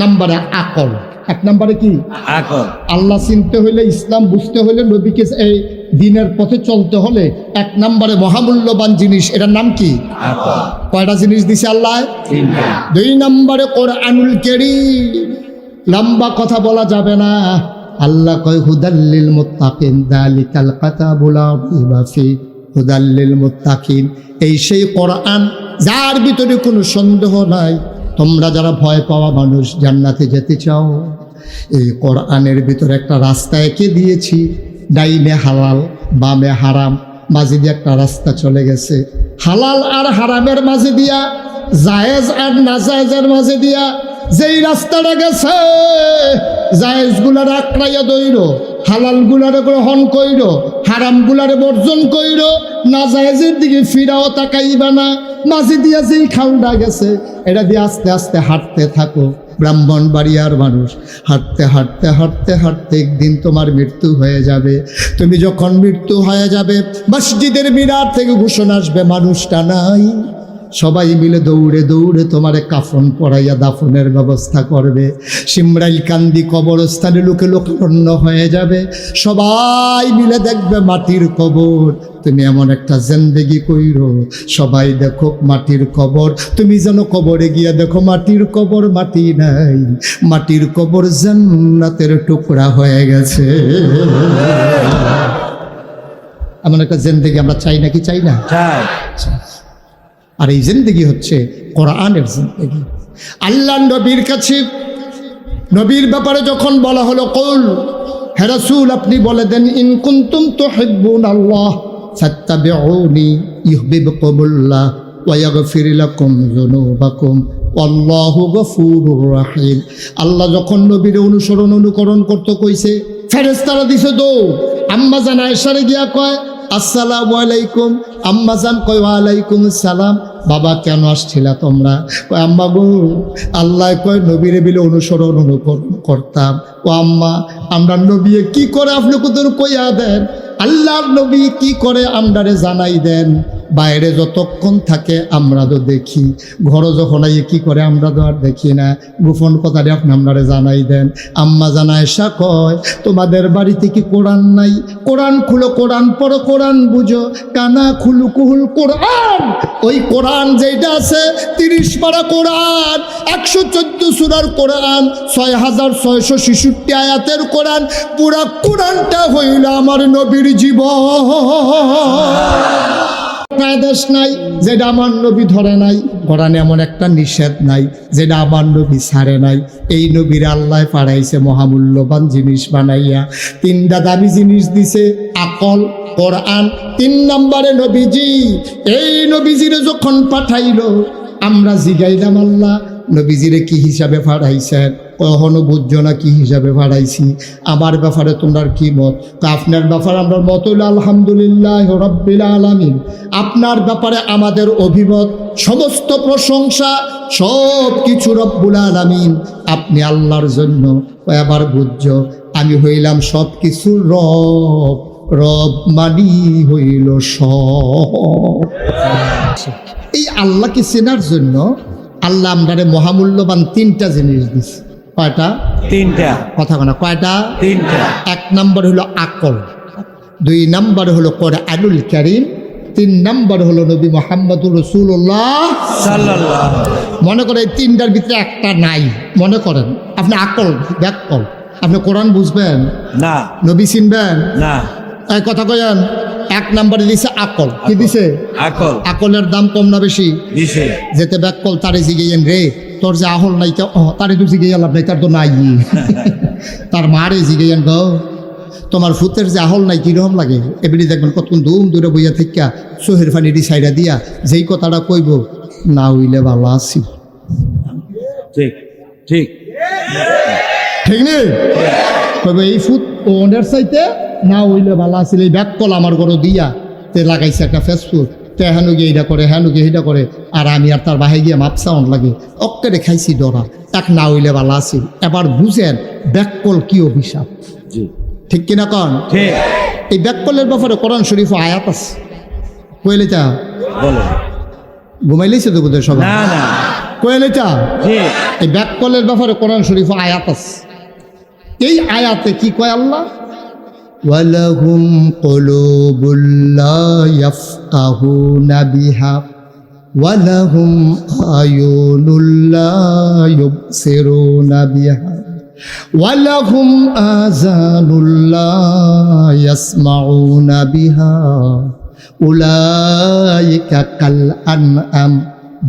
নম্বরে আকল। এক নম্বরে কি? আকল। আল্লাহ চিনতে হইলে ইসলাম বুঝতে হইলে নবীকে এই দিনের পথে চলতে হলে এক নম্বরে মহামূল্যবান জিনিস এটার নাম কি? কয়টা জিনিস দিছে আল্লাহ? দুই নম্বরে কোরআনুল কেরি লম্বা কথা বলা যাবে না। আল্লাহ কয় হুদাল্লিল মুত্তাকিন দালিকাল কাতাবুল রাইবা ফি হুদাল্লিল মুত্তাকিন। এই সেই কোরআন যার ভিতরে কোনো সন্দেহ নাই। তোমরা যারা ভয় পাওয়া মানুষ, জান্নাতে যেতে চাও। এই কোরআনের ভিতরে একটা রাস্তা এঁকে দিয়েছি। ডাইনে হালাল, বামে হারাম, মাঝে দিয়ে একটা রাস্তা চলে গেছে। হালাল আর হারামের মাঝে দিয়া, জায়েজ আর নাজায়েজের মাঝে দিয়া যেই রাস্তাটা গেছে জায়েজগুলার আক্রাইয়া দইর হালাল গুলারে গ্রহণ কইর হারাম গুলারে বর্জন কইর, না জায়েজের দিকে ফিরাও তাকাইবা না। মাঝে দিয়া যেই খাউন্ডা গেছে, এটা দিয়ে আস্তে আস্তে হাঁটতে থাকো, ব্রাহ্মণ বাড়িয়ার মানুষ। হাঁটতে হাঁটতে হাঁটতে হাঁটতে একদিন তোমার মৃত্যু হয়ে যাবে। তুমি যখন মৃত্যু হয়ে যাবে, মসজিদের মিনার থেকে ঘোষণা আসবে, মানুষটা নাই। সবাই মিলে দৌড়ে দৌড়ে তোমারে কাফন পরাইয়া দাফনের ব্যবস্থা করবে। সিমরাইল কান্দি কবরস্থানে লোকে লোকারণ্য হয়ে যাবে। সবাই মিলে দেখবে মাটির কবর। তুমি এমন একটা জেন্দেগি কইর সবাই দেখো মাটির কবর। তুমি যেন কবরে গিয়া দেখো মাটির কবর মাটি নাই। মাটির কবর জান্নাতের টুকরা হয়ে গেছে। এমন একটা জেন্দেগি আমরা চাই নাকি? চাই না? চাই। আর এই জিন্দগি হচ্ছে কোরআনের জিন্দগি। আল্লাহ নবীর কাছে, নবীর ব্যাপারে যখন বলা হলো, কৌল হেরাসুল আপনি বলে দেন, ইন কুন্তুম তো হেব্বুন আল্লাহ, ফাত্তাবিউনি ইউহিবকুমুল্লাহ ওয়া ইয়াগফির লাকুম যুনুবাকুম আল্লাহু গফুরুর রাহিম। আল্লাহ যখন নবীর অনুসরণ অনুকরণ করতে কইছে, ফেরেশতারা দিছে দো আম্মা জানা এসারে গিয়া কয়, আসসালামু আলাইকুম। আম্মা জান কয় ওয়ালাইকুম সালাম বাবা, কেন আসছিলা তোমরা? ও আম্মা গো, আল্লাহ কয়, নবীর বিলে অনুসরণ অনুকরণ করতাম। ও আম্মা, আমরা নবীয়ে কি করে আপনি কোথাও কইয়া দেন? আল্লাহর নবী কি করে আমরারে জানাই দেন? বাইরে যতক্ষণ থাকে আমরা তো দেখি। ঘরে যখন আইয়ে কি করে আমরা তো আর দেখি না। গোপন কথাটি আপনি আপনারে জানাই দেন। আম্মা জানা এসা কয়, তোমাদের বাড়িতে কি কোরআন নাই? কোরআন খুলো, কোরআন পড়ো, কোরআন বুঝো। কানা খুলু কুহুল কোরআন। ওই কোরআন যেটা আছে, তিরিশ পারা কোরআন, একশো চোদ্দ সুরার কোরআন, ছয় হাজার ছয়শো ছেষট্টি আয়াতের কোরআন, পুরা কোরআনটা হইল আমার নবীর জীবন। আদেশ নাই। যেটা আমার নবী ধরে নাই, কোরআনে এমন একটা নিষেধ নাই, যেটা আমার নবী ছাড়ে নাই। এই নবীর আল্লাহ পাড়াইছে মহামূল্যবান জিনিস বানাইয়া। তিনটা দামি জিনিস দিছে, আকল, কোরআন। তিন নম্বরে নবীজি, এই নবীজিরে যখন পাঠাইল, আমরা জিগাইলাম, আল্লাহ নবীজিরে কি হিসাবে পাঠাইছেন কখনো বুঝছ না কি হিসাবে পাঠাইছি আমার ব্যাপারে তোমার কি মত? তো আপনার ব্যাপারে আমরা মত হইল, আলহামদুলিল্লাহ রব্বিল আলামিন। আপনার ব্যাপারে আমাদের অভিমত, সমস্ত প্রশংসা সব কিছু রব্বুল আলামিন। আপনি আল্লাহর জন্য এবার বুঝছ, আমি হইলাম সব কিছুর রব। রব মানি হইল সব। এই আল্লাহকে চেনার জন্য আল্লাহ আমরারে মহামূল্যবান তিনটা জিনিস দিছে। কয়টা? তিনটা। কথা না কয়টা? তিনটা। এক নম্বর হলো আকল দুই নম্বর হলো কোরআনুল করিম তিন নম্বর হলো নবী মোহাম্মদুর রসুল্লাহ সাল্লাল্লাহ মনে করেন এই তিনটার ভিতরে একটা নাই মনে করেন। আপনি আকল ব্যাকল। আপনি কোরআন বুঝবেন? না। নবী চিনবেন? না। এই কথা কয়েন এক নম্বরে দিছে আকল। কি দিছে? আকল। আকলের দাম কম না বেশি? দিছে। যেতে ব্যাকল তারে জিগেয়েন রে তোর যে আহল নাই তারে তো জিগে লাভ নাই তার তো নাই। তার মারে জিগেয়েন গো। তোমার ফুতের যে আহল নাই কীরকম লাগে? এবারে দেখবেন কতক্ষণ ধুম দূরে বইয়া থেকে সোহের ফানি ডি সাইডা দিয়া যেই কথাটা কইব না হইলে ভালো আছি ঠিক ঠিক। ঠিক নেই কইব এই ফুট ওনের চাইতে না হইলে ভালো আছিল এই ব্যাক কল আমার ঘরে দিয়া তে লাগাইছে একটা ফেসবুক। তে হেনু গিয়ে এইটা করে হেনু গিয়ে এইটা করে আর আমি আর তার বাহে গিয়ে মাপসা অন লাগে। অক্কেরে খাইছি ডরা এক না হইলে ভালো আছিল। এবার বুঝেন ব্যাক কল কি অভিশাপ। ঠিক কিনা কন? এই ব্যাক কলের ব্যাপারে কোরআন শরীফ আয়াত আছে। কইলে তা বলো ঘুমাইলেছে তো বোধহয় সবাই? না না। কোয়েল জি। এই ব্যাককলের ব্যাপারে কোরআন শরীফ আয়াত আছে। এই আয়াতে কি কয় আল্লাহ? ওয়ালাহুম কুলুবুল লা ইয়াফকাহুনা বিহা ওয়ালাহুম আয়ুনুল লা ইউবসিরুনা বিহা ওয়ালাহুম আযানুল লা ইয়াসমাউনা বিহা উলাইকা কাল আনআম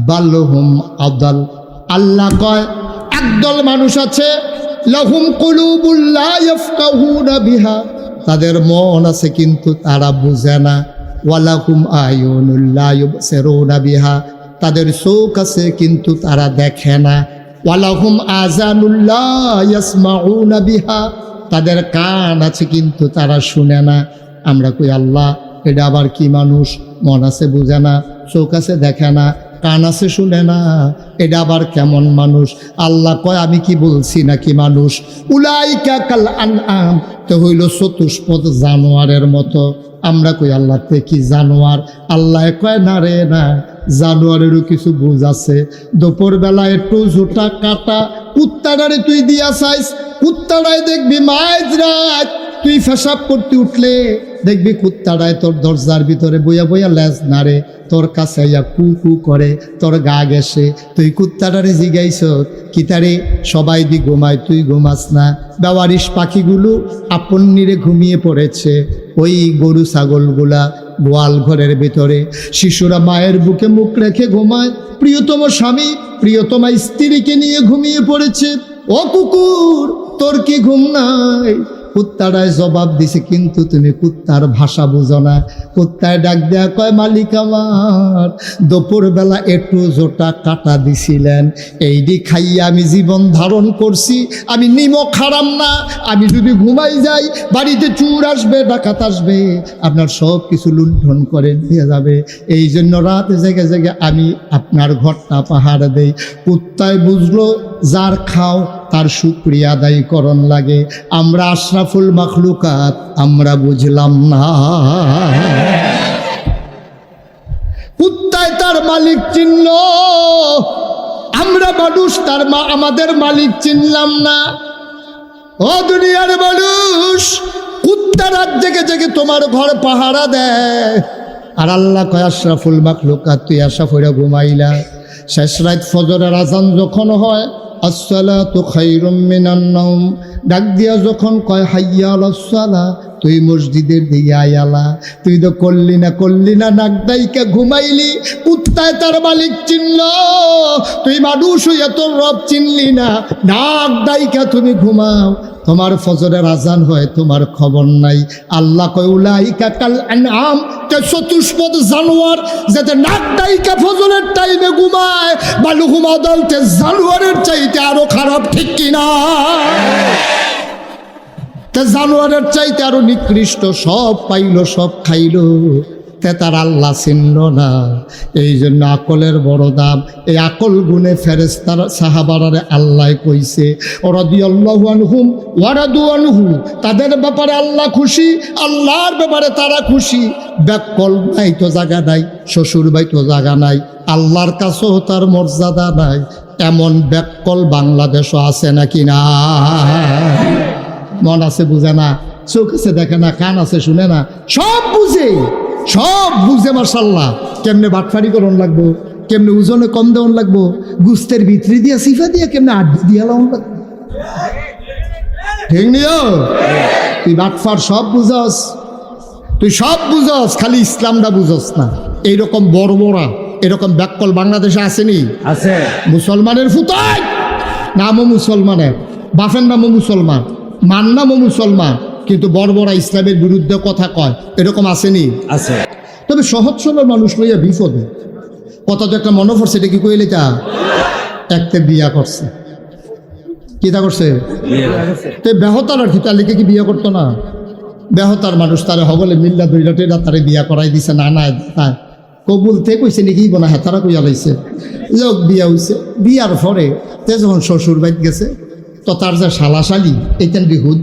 বালহুম আদাল আল্লাহ কয়, একদল মানুষ আছে, লহুম কুলুবুল্লাহ ইয়াফকাহুনা বিহা তাদের মন আছে কিন্তু তারা বুঝে না। ওয়ালাহুম আয়ুনুল্লাহ তাদের চোখ আছে কিন্তু তারা দেখে না। ওয়ালাহুম আজানুল্লাহ তাদের কান আছে কিন্তু তারা শুনে না। আমরা কই, আল্লাহ, এটা আবার কি মানুষ? মন আছে বুঝে না, চোখ আছে দেখে না। কান আছে শুনে না, এটা আবার কেমন মানুষ? আল্লাহ কয়, আমি কি বলছি নাকি মানুষ? উলাইকা কাল আম তো হইল চতুষ্পদ জানোয়ারের মতো। আমরা কই, আল্লাহ কি জানোয়ার? আল্লাহ কয়, না রে, না। জানোয়ারেরও কিছু বুঝ আছে। দুপুরবেলা একটু জোটা কাটা, কুত্তাটারে তুই দিয়া চাইস, কুত্তাটায় দেখবি মাইজ রাত। তুই ফেসাব করতে উঠলে দেখবি কুত্তাটায় তোর দরজার ভিতরে বইয়া বইয়া লেজ নাড়ে, তোর কাছে ইয়া কু কু করে, তোর গা গেছে তুই কুত্তাটারে জিগাইছ কিতারে সবাই দি ঘুমায়, তুই ঘুমাস না। বেওয়ারিশ পাখিগুলো আপন নিরে ঘুমিয়ে পড়েছে। ওই গরু ছাগলগুলা গোয়াল ঘরের ভিতরে। শিশুরা মায়ের বুকে মুখ রেখে ঘুমায়। প্রিয়তম স্বামী প্রিয়তমা স্ত্রীকে নিয়ে ঘুমিয়ে পড়েছে। ও কুকুর, তোর কি ঘুম নাই? কুত্তারায় জবাব দিছে কিন্তু তুমি কুত্তার ভাষা বুঝো না। কুত্তায় ডাক দেয়া কয়, মালিক আমার দুপুর বেলা একটু জোটা কাটা দিছিলেন। এই দি খাইয়া আমি জীবন ধারণ করছি। আমি নিমক হারাম না। আমি যদি ঘুমাই যাই, বাড়িতে চুর আসবে, ডাকাত আসবে। আপনার সব কিছু লুণ্ঠন করে দিয়ে যাবে। এই জন্য রাতে জেগে জেগে আমি আপনার ঘরটা পাহাড় দেই। কুত্তায় বুঝলো, যার খাও, তার সুক্রিয়া আদায় করণ লাগে। আমরা আশরাফুল মখলুকাত, আমরা বুঝলাম না। কুত্তায় তার মালিক চিনল। আমরা মানুষ, তার মা আমাদের মালিক চিনলাম না। ও দুনিয়ার মানুষ, কুত্তা রাত জেগে জেগে তোমার ঘর পাহারা দেয়। আর আল্লাহ কয়, আশরাফুল মাখলুকাত, তুই আশা ফইরা ঘুমাইলা। শেষ রাত ফজরের আজান যখন হয়, আসসালাতু খাইরুম মিনান নাওম। ডাক দিয়া যখন কয়, হাইয়া আলাসসালা তুই মসজিদের দিকে আয়ালা তুই তো করলি না করলি না, নাক দাইকা ঘুমাইলি। কুত্তায় তার মালিক চিনল, তুই মানুষ হইয়া তোর রব চিনলি না। নাক দাইকা তুমি ঘুমাও। তোমার ফজরের আজান হয়, তোমার খবর নাই। আল্লাহ কয়, উলাইকা কাল আনআম তে চতুষ্পদ জানোয়ার যাতে নাক দাইকা ফজরের টাইমে ঘুমায় বালু ঘুমা দলতে জানোয়ারের চাইতে আরও খারাপ, ঠিক কিনা তে জানোয়ারের চাইতে আরও নিকৃষ্ট, সব পাইল, সব খাইল। তে তার আল্লাহ চিনল না। এই জন্য আকলের বড় দাম। এই আকল গুণে ফেরেস্তার সাহাবারারে আল্লাহ কইছে ওরা দি আনহুম ওয়ারাদু আনহু। তাদের ব্যাপারে আল্লাহ খুশি, আল্লাহর ব্যাপারে তারা খুশি। ব্যাকল নাই তো জায়গা নাই, শ্বশুর বাই তো জায়গা নাই, আল্লাহর কাছেও তার মর্যাদা নাই। এমন ব্যাকল বাংলাদেশও আছে নাকি না? মন আছে বুঝে না, চোখ আছে দেখে না, কান আছে শুনে না, সব বুঝে। সব বুঝে মার্শাল্লাহ কেমনে বাটফারি করন লাগবো কেমনে ওজনে কম দেওয়ান লাগবো গুস্তের ভিতরে দিয়া সিফা দিয়া কেমনে আড্ডি দিয়া লাউন লাগবো। ঠিক নিও তুই বাটফার সব বুঝস তুই সব বুঝস খালি ইসলামটা বুঝস না। এইরকম বড় বড়া এরকম ব্যাককল বাংলাদেশে আসেনি আছে। মুসলমানের ফুতাই। নামও মুসলমানের বাফের নামও মুসলমান মান নামও মুসলমান। কিন্তু বড় বড় ইসলামের বিরুদ্ধে কথা কয়। এরকম আসেনি? আছে। তবে সহজ সরল মানুষ লইয়া বিপদে। কত তো একটা মনে পড়ছে এটা কি কইলে তা? একটা বিয়া করছে। কিতা করছে? তো বেহতার আর কি তার লিখে কি বিয়ে করতো না? বেহতার মানুষ তারে হবলে মিল্লা টেরা তারে বিয়া করাই দিছে না না তাই কবুল তে কইছে নাকি বনা হেতারা কইয়া লাইছে। লোক বিয়া হইছে। বিয়ার পরে তে যখন শ্বশুর বাইত গেছে তো তার যে শালা শালি এইতেন বিহুদ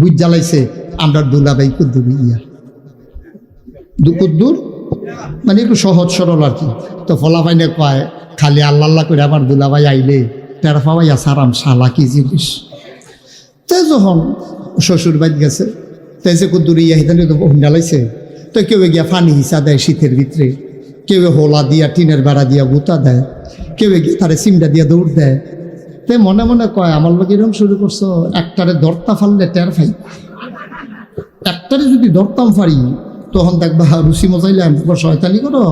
বুঝ জ্বালাইছে, আমরা দুলাবাই কুদ্দুর ইয়া। কুদ্দুর? মানে একটু সহজ সরল আর কি। তো ফলাফাইনে কয়, খালি আল্লাহ আল্লাহ করে আবার দুলাভাই আইলে, টেরা পাওয়াই সারাম, শালা কি জিনিস? তে যখন শ্বশুর বাড়ি গেছে তাই যে কুদ্দুরি ইয়াহিদানি তো হুন্ডালাইছে তো কেউ গিয়া ফানি হিসা দেয় শীতের ভিতরে, কেউ হোলা দিয়া, টিনের বেড়া দিয়া গুতা দেয়, কেউ গিয়ে তারে সিমটা দিয়া দৌড় দেয় তে মনে মনে কয়, আমার লোক এরকম শুরু করছ, একটারে দরতা ফাললে টের ফাই একটারে যদি দরতাম ফারি তখন দেখবা রুচি মজাইলে আমি শয়তানি করো।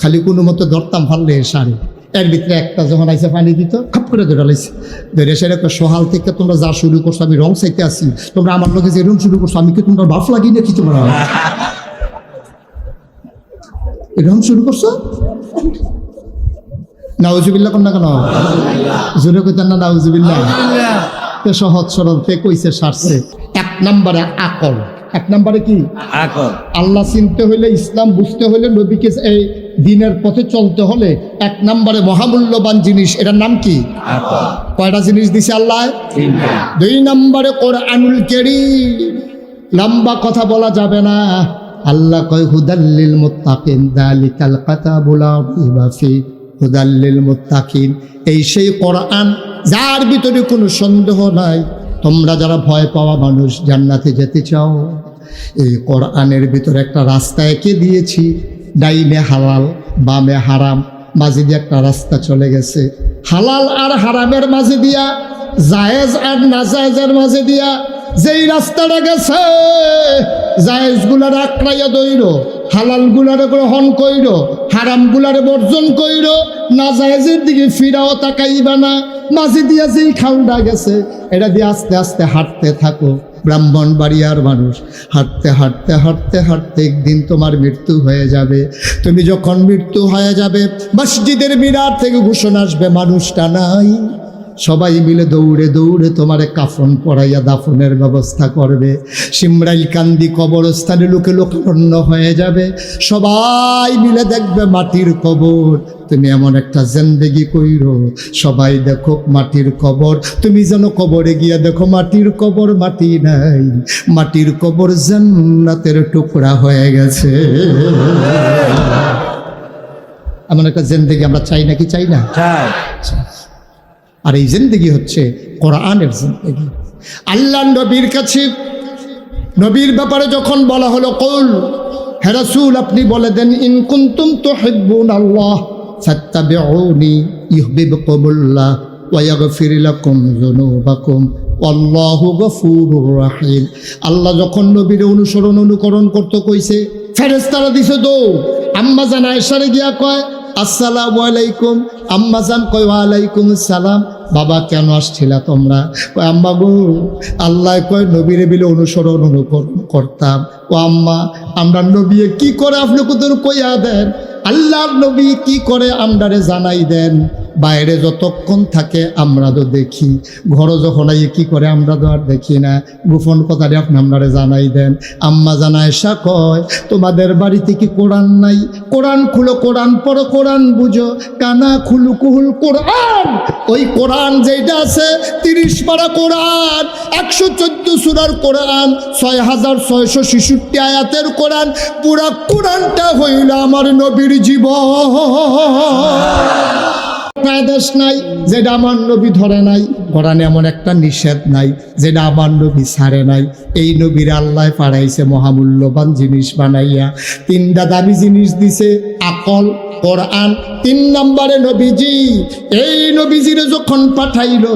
খালি কোনো মতো দরতাম ফাললে সারে। এর ভিতরে একটা যখন আইসে পানি দিত, খাপ করে ধরে লাইছে। ধরে সেটা সহাল থেকে তোমরা যা শুরু করছ, আমি রং চাইতে আসি। তোমরা আমার লোকে যে এরকম শুরু করছ, আমি কি তোমরা বাফ লাগি নাকি তোমরা এরকম শুরু করছ? নাউজুবিল্লা কেন জোরে কইতেন না নাউজুবিল্লা সহজ সরল তে কইছে সারছে? এক নম্বরে আকল। এক নম্বরে কি? আকর আল্লাহ চিনতে হইলে ইসলাম বুঝতে হইলে নবীকে এই দিনের পথে চলতে হলে এক নম্বরে মহামূল্যবান জিনিস এটার নাম কি? কয়টা জিনিস দিছে আল্লাহ? দুই নম্বরে কোরআনুল কেরি লম্বা কথা বলা যাবে না। আল্লাহ কয় হুদাল্লিল মুত্তাকিন দালিকাল কাতাবুল ফি হুদাল্লিল মুত্তাকিন। এই সেই কোরআন, যার ভিতরে কোনো সন্দেহ নাই। তোমরা যারা ভয় পাওয়া মানুষ, জান্নাতে যেতে চাও। এই কোরআনের ভিতরে একটা রাস্তা এঁকে দিয়েছি। ডাইনে হালাল, বামে হারাম, মাঝে দিয়ে একটা রাস্তা চলে গেছে। হালাল আর হারামের মাঝে দিয়া, জায়েজ আর নাজায়েজের মাঝে দিয়া যেই রাস্তাটা গেছে জায়েজগুলার আক্রাইয়া দইর হালাল গুলারে গ্রহণ কইর, হারাম গুলারে বর্জন কইর নাজায়েজের দিকে ফিরাও তাকাইবা না। মাঝে দিয়া যেই খাউন্ডা গেছে, এটা দিয়ে আস্তে আস্তে হাঁটতে থাকো, ব্রাহ্মণ বাড়িয়ার মানুষ। হাঁটতে হাঁটতে হাঁটতে হাঁটতে একদিন তোমার মৃত্যু হয়ে যাবে। তুমি যখন মৃত্যু হয়ে যাবে, মসজিদের মিনার থেকে ঘোষণা আসবে, মানুষটা নাই। সবাই মিলে দৌড়ে দৌড়ে তোমারে কাফন পরাইয়া দাফনের ব্যবস্থা করবে। সিমরাইল কান্দি কবরস্থানে লোকে লোকারণ্য হয়ে যাবে। সবাই মিলে দেখবে মাটির কবর। তুমি এমন একটা জেন্দেগি কইর। সবাই দেখো মাটির কবর। তুমি যেন কবরে গিয়া দেখো মাটির কবর মাটি নাই। মাটির কবর জান্নাতের টুকরা হয়ে গেছে। এমন একটা জেন্দেগি আমরা চাই নাকি? চাই না? চাই। আর এই জিন্দগি হচ্ছে কোরআনের জিন্দগি। আল্লাহ নবীর কাছে, নবীর ব্যাপারে যখন বলা হলো, কৌল হেরাসুল আপনি বলে দেন, ইন কুন্তুম তো হেব্বুন আল্লাহ, ফাত্তাবিউনি ইউহিব্বুকুমুল্লাহ ওয়া ইয়াগফির লাকুম যুনুবাকুম আল্লাহু গফুরুর রাহিম। আল্লাহ যখন নবীর অনুসরণ অনুকরণ করতে কইছে, ফেরেশতারা দিছে দো। আম্মা এসারে গিয়া কয়, আসসালামু আলাইকুম। আম্মা জান কয় ওয়ালাইকুম সালাম বাবা, কেন আসছিলা তোমরা? ও আম্মা গো, আল্লাহ কয়, নবীর বিলে অনুসরণ অনুকরণ করতাম। ও আম্মা, আমরা নবীয়ে কি করে আপনি কোথাও কইয়া দেন? আল্লাহর নবী কি করে আমরারে জানাই দেন? বাইরে যতক্ষণ থাকে আমরা তো দেখি। ঘর যখন আইয়ে কি করে আমরা তো আর দেখি না। গোপন কথাটি আপনি আপনারে জানাই দেন। আম্মা জানায় সা কয়, তোমাদের বাড়িতে কি কোরআন নাই? কোরআন খুলো, কোরআন পড়ো, কোরআন বুঝো। কানা খুলু কুহুল কোরআন। ওই কোরআন যেটা আছে, তিরিশ পারা কোরআন, একশো চোদ্দ সুরার কোরআন, ছয় হাজার ছয়শো ছেষট্টি আয়াতের কোরআন, পুরা কোরআনটা হইল আমার নবীর জীবন। আদেশ নাই, যেটা আমার নবী ধরে নাই, কোরআনে এমন একটা নিষেধ নাই, যেটা আমার নবী ছাড়ে নাই। এই নবীর আল্লাহ পাড়াইছে মহামূল্যবান জিনিস বানাইয়া। তিনটা দামি জিনিস দিছে, আকল, কোরআন, তিন নম্বরে নবীজি। এই নবীজিরে যখন পাঠাইলো,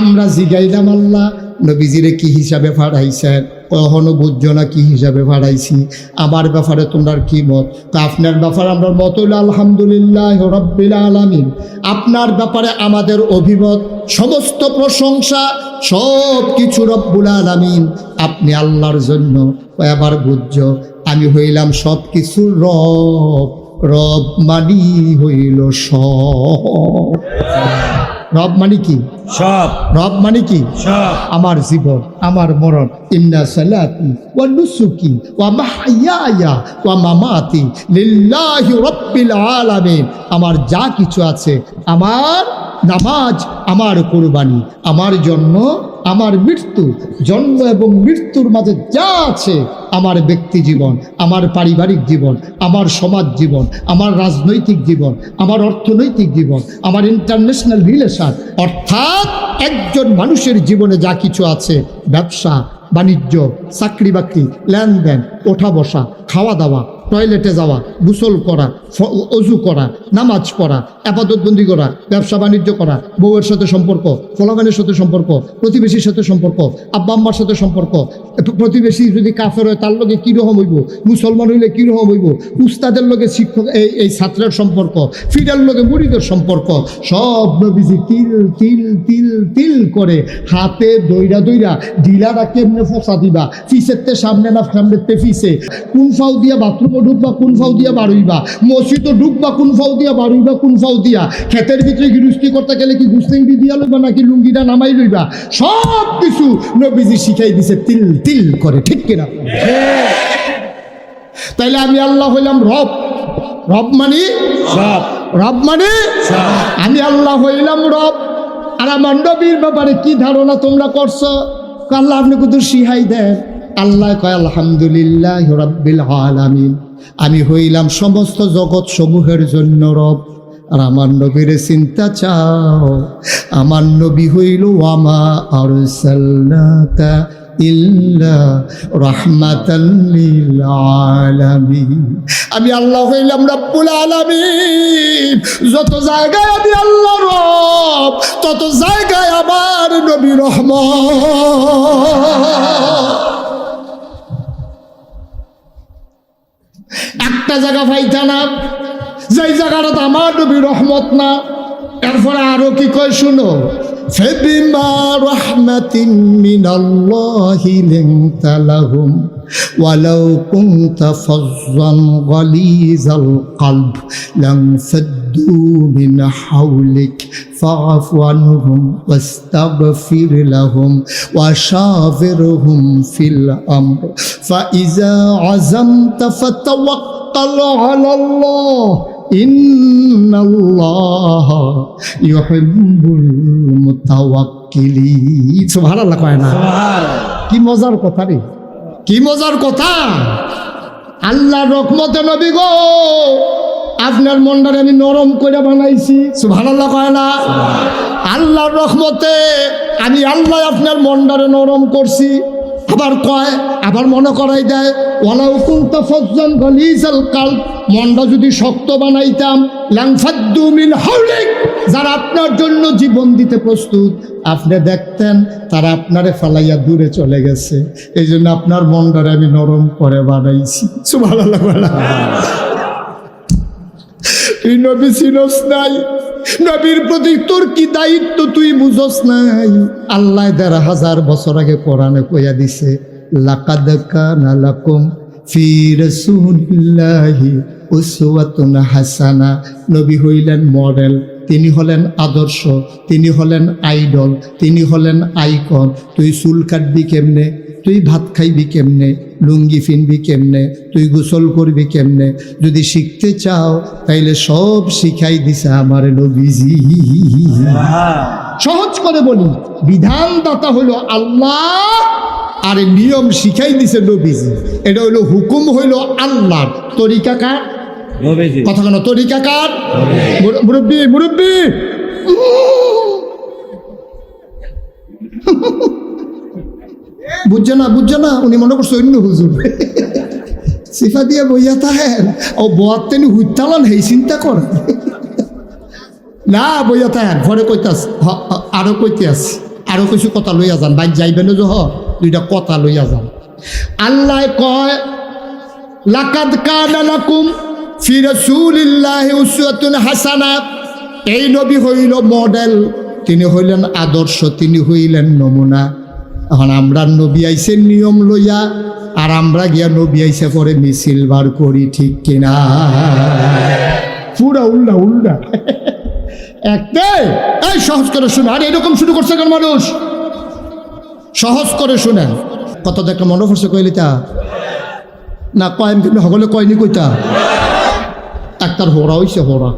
আমরা জিগাইলাম আল্লাহ, নবীজিরে কি হিসাবে পাঠাইছেন? কখনো বুঝছ না কি হিসাবে ভাড়াইছি আমার ব্যাপারে তোমার কি মত? তো আপনার ব্যাপারে আমরা মত হইল, আলহামদুলিল্লাহ রব্বিল আলামিন। আপনার ব্যাপারে আমাদের অভিমত, সমস্ত প্রশংসা সব কিছু রব্বুল আলামিন। আপনি আল্লাহর জন্য এবার বুঝছ, আমি হইলাম সব কিছুর রব। রব মানি হইল সব। রব মানে কি? সব। রব মানে কি? সব। আমার জীবন আমার মরণ। ইন্না সালাতি ওয়া নুসুকি ওয়া মাহইয়ায়া ওয়া মামাতি লিল্লাহি রাব্বিল আলামিন। আমার যা কিছু আছে আমার নামাজ আমার কুরবানি আমার জন্য আমার মৃত্যু, জন্ম এবং মৃত্যুর মাঝে যা আছে, আমার ব্যক্তি জীবন, আমার পারিবারিক জীবন, আমার সমাজ জীবন, আমার রাজনৈতিক জীবন, আমার অর্থনৈতিক জীবন, আমার ইন্টারন্যাশনাল রিলেশন অর্থাৎ একজন মানুষের জীবনে যা কিছু আছে, ব্যবসা, বাণিজ্য চাকরি বাকরি লেনদেন ওঠা বসা খাওয়া দাওয়া টয়লেটে যাওয়া, গোসল করা অজু করা, নামাজ পড়া আপাততবন্দি করা, ব্যবসা বাণিজ্য করা, বউয়ের সাথে সম্পর্ক ফলাফানের সাথে সম্পর্ক, প্রতিবেশীর সাথে সম্পর্ক, আব্বা আম্মার সাথে সম্পর্ক প্রতিবেশী যদি কাফের হয় তার লগে কীরকম হইব? মুসলমান হইলে কীরকম হইব? উস্তাদের লগে শিক্ষক, এই এই ছাত্রের সম্পর্ক, ফিডার লগে মুড়িদের সম্পর্ক, সব নবীজি তিল তিল তিল তিল করে হাতে দইরা দইরা ডিলারা কেমনে ফসা দিবা? ফিসের সামনে না সামনে ফিসে? কোন ফাউ দিয়া বাথরুমে ঢুকবা, কোন ফাউ দিয়া বাড়ুইবা কোন ফাউ দিয়া বাড়ুইবা কোন ফাউ দিয়া ক্ষেতের ভিতরে গিরুস্তি করতে গেলে কি গুস্তিংটি দিয়া লইবা নাকি লুঙ্গিটা নামাই লইবা? সব কিছু নবীজি শিখাই দিছে তিল তিল করে ঠিক কিনা? তাইলে আমি আল্লাহ হইলাম রব। রব মানে? রব মানে? আমি আল্লাহ হইলাম রব। আর আমার নবীর ব্যাপারে কি ধারণা তোমরা করছ? আল্লাহ আপনি কিন্তু শিহাই দেন। আল্লাহ কয় আলহামদুলিল্লাহ রব্বিল আলামিন। আমি হইলাম সমস্ত জগৎ সমূহের জন্য রব। আর আমার নবীর চিন্তা চাও। আমার নবী হইল আমা আর ইল্লা রহমাতাল লিল আলামিন। আমি আল্লাহ হইলাম রব্বুল আলামিন। যত জায়গায় আমি আল্লাহ রব, তত জায়গায় আমার নবী রহমান একটা জায়গা পাইতা না যেই জায়গাটা আমার নবী রহমত না এরপরে আরো কি কয় শুনো فبما رحمة من الله لنت لهم ولو كنت فظا غليظ القلب لانفضوا من حولك فاعف عنهم واستغفر لهم وشاورهم في الأمر فإذا عزمت فتوكل على الله إن الله يحب المتوكلين سبحان الله কয় না কি মজার কথা রে কি মজার কথা আল্লাহ রহমতে নবী গো আপনার মনটারে আমি নরম করে বানাইছি। সুবহানাল্লাহ কয় না? আল্লাহর রহমতে আমি আল্লাহ আপনার মনটারে নরম করছি। আবার কয়, আবার মনে করাই দেয়, ওয়ালাউ কুনতা ফজ্জান গালিজাল কাল মনটা যদি শক্ত বানাইতাম লাংফাদ্দু মিন হাউলিক যারা আপনার জন্য জীবন দিতে প্রস্তুত, আপনি দেখতেন তারা আপনারে ফালাইয়া দূরে চলে গেছে। এই জন্য আপনার মনটারে আমি নরম করে বানাইছি। সুবহানাল্লাহ তুই নবী চিনস নাই। নবীর প্রতি তোর কি দায়িত্ব? তুই বুঝস নাই। আল্লাহ দেড় হাজার বছর আগে কোরআনে কইয়া দিছে, লাকাদ কানা লাকুম ফি রাসূলিল্লাহি উসওয়াতুন হাসানা। নবী হইলেন মডেল, তিনি হলেন আদর্শ, তিনি হলেন আইডল, তিনি হলেন আইকন। তুই চুল কাটবি কেমনে? তুই ভাত খাইবি কেমনে? লুঙ্গি ফিনবি কেমনে? তুই গোসল করবি কেমনে? যদি শিখতে চাও তাইলে সব শিখাই দিছে আমার নবীজি। সহজ করে বলি বিধানদাতা হলো আল্লাহ আর নিয়ম শিখাই দিছে নবীজি। এটা হলো হুকুম হইল আল্লাহর। তরিকা কার? নবীজি। কথা কেন তরিকা কার? মুর- মুরব্বি মুরব্বি। বুঝছে না বুঝছে না? উনি মনে করছে অন্য হুজুর। সিফা দিয়ে বইয়া থাকেন ও বয়ার তেনি হুইতালান হেই, চিন্তা কর। না, বইয়া থাকেন ঘরে কইতাস আরও কইতে আস আরও কিছু কথা লইয়া যান। বাইক যাইবেন যে হ দুইটা কথা লইয়া যান। আল্লাহ কয়, লাকাদ কানা লাকুম ফি রাসূলিল্লাহি উসওয়াতুন হাসানা। এই নবী হইল মডেল। তিনি হইলেন আদর্শ, তিনি হইলেন নমুনা। এখন আমরা নবী আইসে নিয়ম লইয়া, আর আমরা গিয়া নবী আইসে পরে মিছিল বার করি, ঠিক কিনা? পুরা উল্টা উল্টা। একটাই এই, সহজ করে শুনে। আর, এরকম শুরু করছে কেন মানুষ? সহজ করে শুনেন কত একটা মনে পড়ছে কইলিতা না, কয়েন কিন্তু সকলে কয়নি কইতা। একটার হোরা হইছে হোরা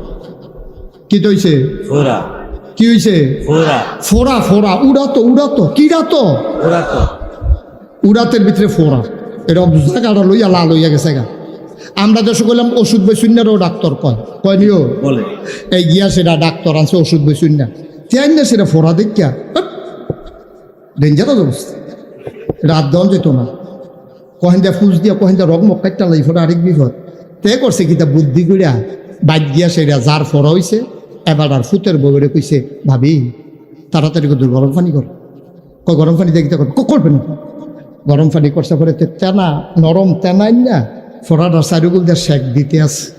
কি তৈছে পুরা কি হয়েছে ফোড়া। ফোড়া উড়াতো উড়াতো। কিরাতো ওরা তো উড়াতের ভিতরে ফোড়া। এটা জায়গাটা লইয়া লাল হইয়া গেছে গা। আমরা দেশে বললাম ওষুধ বই শূন্যেরও ডাক্তার কয়। কয় নিও? বলে। এই গিয়া সেটা ডাক্তার আনছে ওষুধ বই শূন্য তেন না সেটা ফোড়া দেখিয়া ডেঞ্জারাস অবস্থা। রাত দেওয়া যেত না। কহেন কহেন্দা ফুস দিয়া কহেন্দা রগ মক্কাইটা লাই ফোড়া আরেক বিপদ। তে করছে কিতা বুদ্ধি করিয়া বাদ দিয়া সেটা যার ফোড়া হইছে এবার আর ফুতের বউরে কইছে ভাবি তাড়াতাড়ি করে গরম পানি কর। কয় গরম পানি দেখতে কর ক- করবে না। গরম পানি করছে পরে তে তেনা নরম তেনাই না ফোড়াটা চারিগুল দিয়ে শেক দিতে আছে।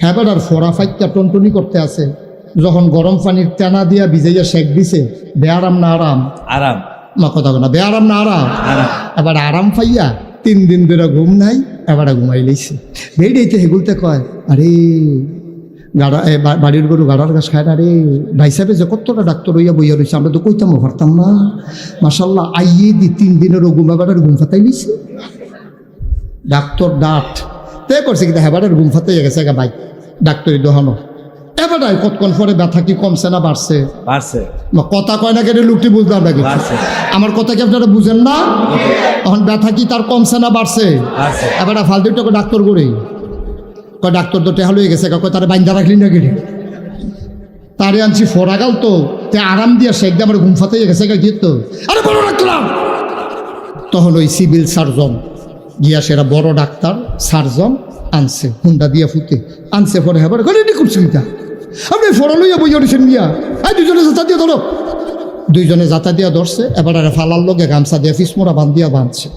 হ্যাঁ আর ফোড়া ফাইটটা টনটনি করতে আছে। যখন গরম পানির তেনা দিয়া ভিজাইয়া শেক দিছে বেয়ারাম না আরাম? আরাম। মা কথা না বেয়ারাম না আরাম? আরাম। এবার আরাম পাইয়া তিন দিন ধরে ঘুম নাই এবার ঘুমাই লইছে। বেড়েইতে হেগুলতে কয় আরে গাড়া এ বাড়ির গরু গাড়ার গাছ খায় না রে। ভাই সাহেবে যে কতটা ডাক্তার হইয়া বইয়া রয়েছে আমরা তো কইতাম পারতাম না। মাসাল্লাহ আইয়ে দি তিন দিনেরও ঘুম এবার ঘুম ফাতাই লইছে। ডাক্তার ডাট। তে করছে কিন্তু হেবারের ঘুম ফাতাই গেছে গা ভাই ডাক্তারি দোহানো। এবার কতক্ষণ পরে ব্যথা কি কমছে না বাড়ছে? পারছে বা কথা কয় না কেটে লুকটি বুঝলাম নাকি বাড়ছে। আমার কথা কি আপনারা বুঝেন না? এখন ব্যথা কি তার কমছে না বাড়ছে? বাড়ছে। এবার ফালতু টাকা ডাক্তার করে কয়, ডাক্তার তো টেহাল হয়ে গেছে, কয় তারা বাইন্দা রাখলি না কেটে তারে আনছি ফোরাগাল তো, তে আরাম দিয়া দিয়ে আমার ঘুম ফাতে গেছে গিয়ে তো। আরে বড় ডাক্তার তখন ওই সিভিল সার্জন গিয়া সেরা বড় ডাক্তার, সার্জন আনছে, হুন্ডা দিয়া ফুটে, আনছে পরে হেবার গলি করছি কিতা? আপনি ফোরা লইয়া বইয়া উঠেছেন গিয়া। এই দুজনে যাতা দিয়া ধরো। দুইজনে যাতা দিয়া ধরছে, এবার আরে ফালার লোকে গামছা দিয়া ফিসমোরা বান্ধিয়া বাঁধছে।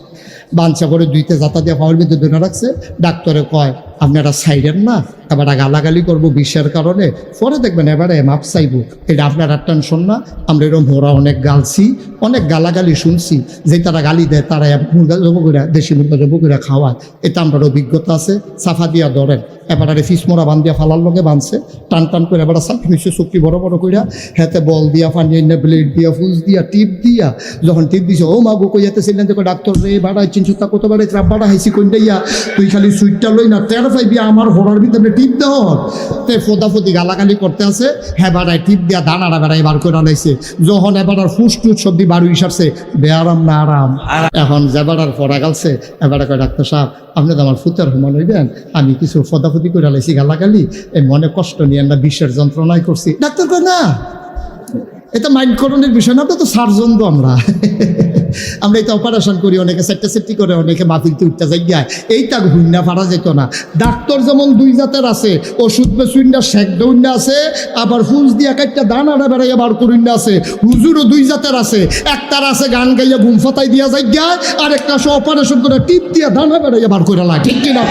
বাঁধছে করে দুইতে যাতা দিয়ে পাওয়ার মধ্যে ধরে রাখছে। ডাক্তারে কয়, আপনারা সাইডেন না, এবার গালাগালি করব বিষের কারণে। পরে দেখবেন এবারে মাপ চাইব। এটা আপনারা টেনশন না, আমরা এরকম হোরা অনেক গালছি, অনেক গালাগালি শুনছি। যে তারা গালি দেয়, তারা মুরগা দেশি মুরগা জবো খাওয়ায়। এটা আমরা অভিজ্ঞতা আছে, সাফা দিয়া ধরেন। এবারে ফিসমোরা বান দিয়া ফালার লগে বাঁধছে টান টান করে এবার সাফি হয়েছে চুক্তি বড় বড় কইরা। হাতে বল দিয়া পানি এনে ব্লেড দিয়া ফুস দিয়া টিপ দিয়া যখন টিপ দিছে ও মা গো কইয়াতে ছিলেন দেখো ডাক্তার রে বাড়াই চিনছো তা কত বাড়াই ত্রাপ বাড়া হাইছি কইন ইয়া তুই খালি সুইটটা লই না তের পাইবি আমার হোরার ভিতরে টিপ দেহ তে ফোদা ফদি গালাগালি করতে আছে হ্যাঁ বাড়াই টিপ দিয়া দানাটা বেড়াই বার করে আনাইছে যখন এবার আর ফুস টুস বাড়ু ইসারছে বেআরাম না আরাম। এখন যাবার আর পড়া গেলছে এবারে কয় ডাক্তার সাহেব আপনি তো আমার ফুতার হুমান হইবেন। আমি কিছু ফদাফদি করে লাইছি গালাগালি। এই মনে কষ্ট নিয়ে আমরা বিশ্বের যন্ত্রণায় করছি। ডাক্তার কয়, না, এটা মাইন্ড করণের বিষয় না তো সার্জন তো আমরা। আমরা এটা অপারেশন করি, অনেকে সেটটি করে, অনেকে মাফিলতে উঠতে যাই গিয়া এইটা ঘুন্না ফাড়া যেত না। ডাক্তার যেমন দুই জাতের আছে, ওষুধ বেসুইন্ডা শেখ দৌন্ডা আছে, আবার ফুস দিয়া কাটটা দানাটা বেড়াইয়া বার করিন্ডা আছে। হুজুরও দুই জাতের আছে, একটার আছে গান গাইয়া ঘুম ফাতাই দিয়া যাই গিয়া আর একটা সে অপারেশন করে টিপ দিয়া দানা বেড়াইয়া বার করে লাগে ঠিক কিনা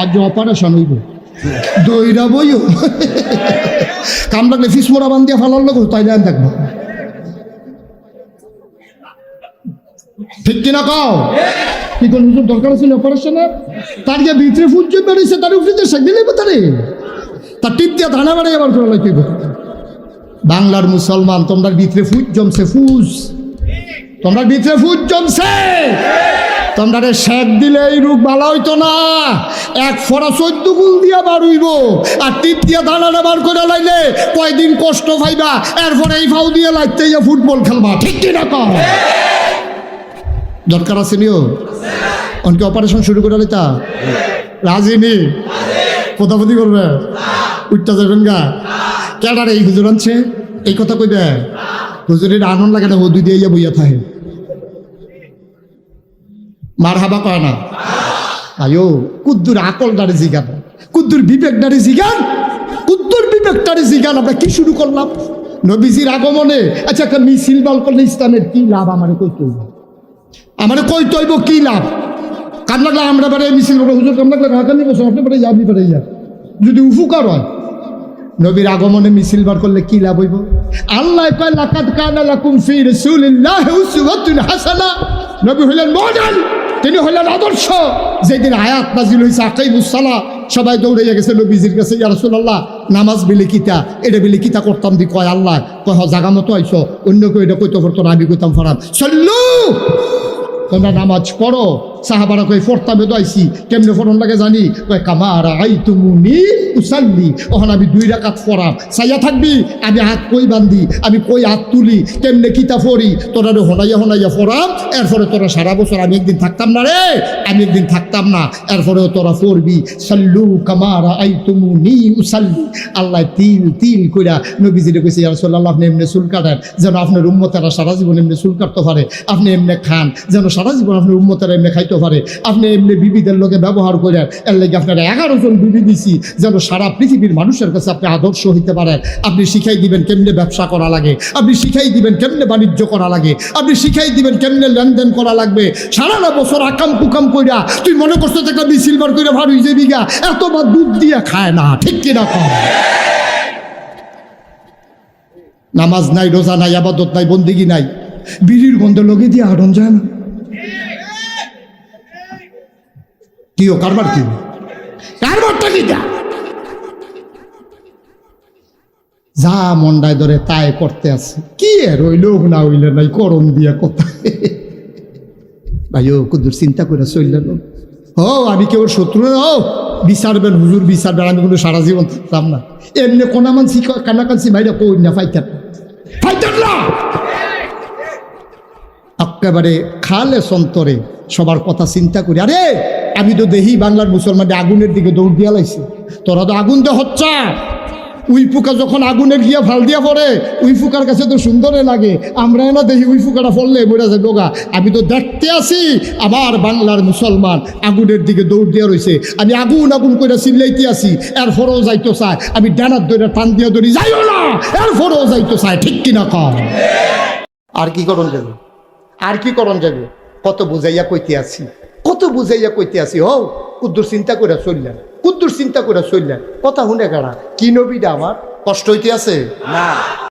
আর যে অপারেশন হইব। দইরা বইও। কাম লাগলে ফিস মোড়া বান দিয়া ফালার লোক তাই যান দেখব। ঠিক কিনা কও? কি কোন দরকার অপারেশনের তার যে ভিতরে তার তারে? টিপ দিয়া ধানা আবার লাগে বাংলার মুসলমান, তোমরা ভিতরে ফুট জমছে, ফুস। তোমরা ভিতরে ফুট জমছে। তোমরা শেক দিলে এই রোগ ভালো হইতো না। এক ফোড়া চোদ্দ গুল দিয়া বার হইব। আর টিপ দিয়া দানাটা বার করে লাইলে কয়দিন কষ্ট পাইবা, এরপরে এই ফাউ দিয়ে লাগতে ফুটবল খেলবা। ঠিক কি না কম দরকার আছে নিও? অনকে অপারেশন শুরু করে লইতা রাজি নি? পোতাপতি করবে? উঠতে যাবেন গা? কেডারে এই হুজুর আনছে? এই কথা কইবে? হুজুরের আনন্দ লাগে না দুই দিয়ে ইয়া বইয়া থাকে। মার হাবা কয় না? আয়ো, কুদ্দুর আকল ডারে জিগান। কুদ্দুর বিবেক ডারে জিগান? কুদ্দুর বিবেক ডারে জিগান, আমরা কি শুরু করলাম? নবীজির আগমনে আচ্ছা একটা মিছিল বাল করলে ইসলামের কি লাভ আমার কই তৈব আমার কই তৈব কি লাভ? কাম লাগলে আমরা বেড়ে মিছিল করব হুজুর কাম লাগলে রাখানি বসে? আপনি বেড়ে যাবি বেড়ে যা যদি উপকার হয়, নবীর আগমনে মিছিল বার করলে কি লাভ হইব? আল্লাহ কয়, লাকাদ কানা লাকুম ফি রাসূলিল্লাহি উসওয়াতুন হাসানা। নবী হলেন মডেল তিনি হলেন আদর্শ। যেদিন আয়াত নাজিল হইছে, আকাইমুস সালাহ, সবাই দৌড়াইয়া গেছে নবীজির কাছে, ইয়া রাসূলুল্লাহ, নামাজ বিলি কিতা এটা বিলি কিতা করতাম দি, কয় আল্লাহ, কয়, হ, জাগা মতো আইছো অন্য কেউ এটা কইতে পারতো না, আমি কইতাম ফারাম সল্লু! তোমরা নামাজ পড়ো। সাহাবারা কই ফরতামে তো আইছি। কেমনে ফরন লাগে জানি? কয় কামার আই তুমুনি উসাল্লি। ওখানে আমি দুই রাকাত ফরাম সাইয়া থাকবি? আমি হাত কই বান্ধি? আমি কই হাত তুলি? কেমনে কিতা ফরি তোরা হোনাইয়া হোনাইয়া ফরাম এরপরে তোরা সারা বছর আমি একদিন থাকতাম না রে। আমি একদিন থাকতাম না। এরপরেও তোরা ফরবি সাল্লু কামারা আই তুমুনি উসাল্লি। আল্লাহ তিল তিল কইরা নবীজিরে কইছে, ইয়া রাসূলুল্লাহ, আপনি এমনি চুল কাটেন যেন আপনার উম্মতেরা সারা জীবন এমনি চুল কাটতে পারে। আপনি এমনি খান যেন সারা জীবন আপনার উম্মতেরা এমনি খাইতে পারে। আপনি এমনি বিবিদের লোকে ব্যবহার করেন, এর লেগে আপনারা এগারো জন বিবি দিছি যেন সারা পৃথিবীর মানুষের কাছে আপনি আদর্শ হইতে পারেন। আপনি শিখাই দিবেন কেমনে ব্যবসা করা লাগে, আপনি শিখাই দিবেন কেমনে বাণিজ্য করা লাগে, আপনি শিখাই দিবেন কেমনে লেনদেন করা লাগবে। সারাটা বছর আকাম কুকাম কইরা তুই মনে করছ যে একটা মিছিল বার কইরা ভার হইছে বিঘা এতবার দুধ দিয়ে খায় না, ঠিক কিনা কম নামাজ নাই, রোজা নাই, আবাদত নাই, বন্দিগি নাই, বিড়ির গন্ধ লগে দিয়ে আড়ন যায় না। কি ও, কারবার কি? কারবারটা কি যা মন্ডায় ধরে তাই করতে আছে। কি এর হইল না হইলে নাই করম দিয়া কথা ভাই ও কুদুর চিন্তা করে চললেন ও। আমি কেউ শত্রু? না ও বিচারবেন হুজুর বিচারবেন আমি কোনো সারা জীবন থাকতাম না। এমনি কোনামান শিখ কানাকানসি ভাইরা কই না ফাইতাম ফাইতাম না! একেবারে খালে সন্তরে সবার কথা চিন্তা করি। আরে আমি তো দেখি বাংলার মুসলমানদের আগুনের দিকে দৌড় দিয়া লাইছি। তোরা তো আগুন দে হচ্ছা উই ফুকা যখন আগুনে গিয়া ফাল দিয়া পড়ে, উই ফুকার কাছে তো সুন্দরে লাগে। আমরা না দেখি উই ফুকাটা ফললে মরে যায় ডোগা। আমি তো দেখতে আসি আবার বাংলার মুসলমান আগুনের দিকে দৌড় দিয়া রয়েছে আমি আগুন আগুন করে চিল্লাইতে আসি এর ফরও যাইতো চাই আমি ডানার দইরা টান দিয়া ধরি, যাইও না এর ফরও যাইতো চাই ঠিক কিনা কম আর কি করণ যাবে আর কি করণ যাবে কত বুঝাইয়া কইতে আছি। কত বুঝাইয়া কইতে আসি, হও, কুদ্দুর চিন্তা করে চললেন, কুদ্দুর চিন্তা করে চললেন। কথা শুনে কারা? কি নবীটা আমার? কষ্ট হইতে আছে? না।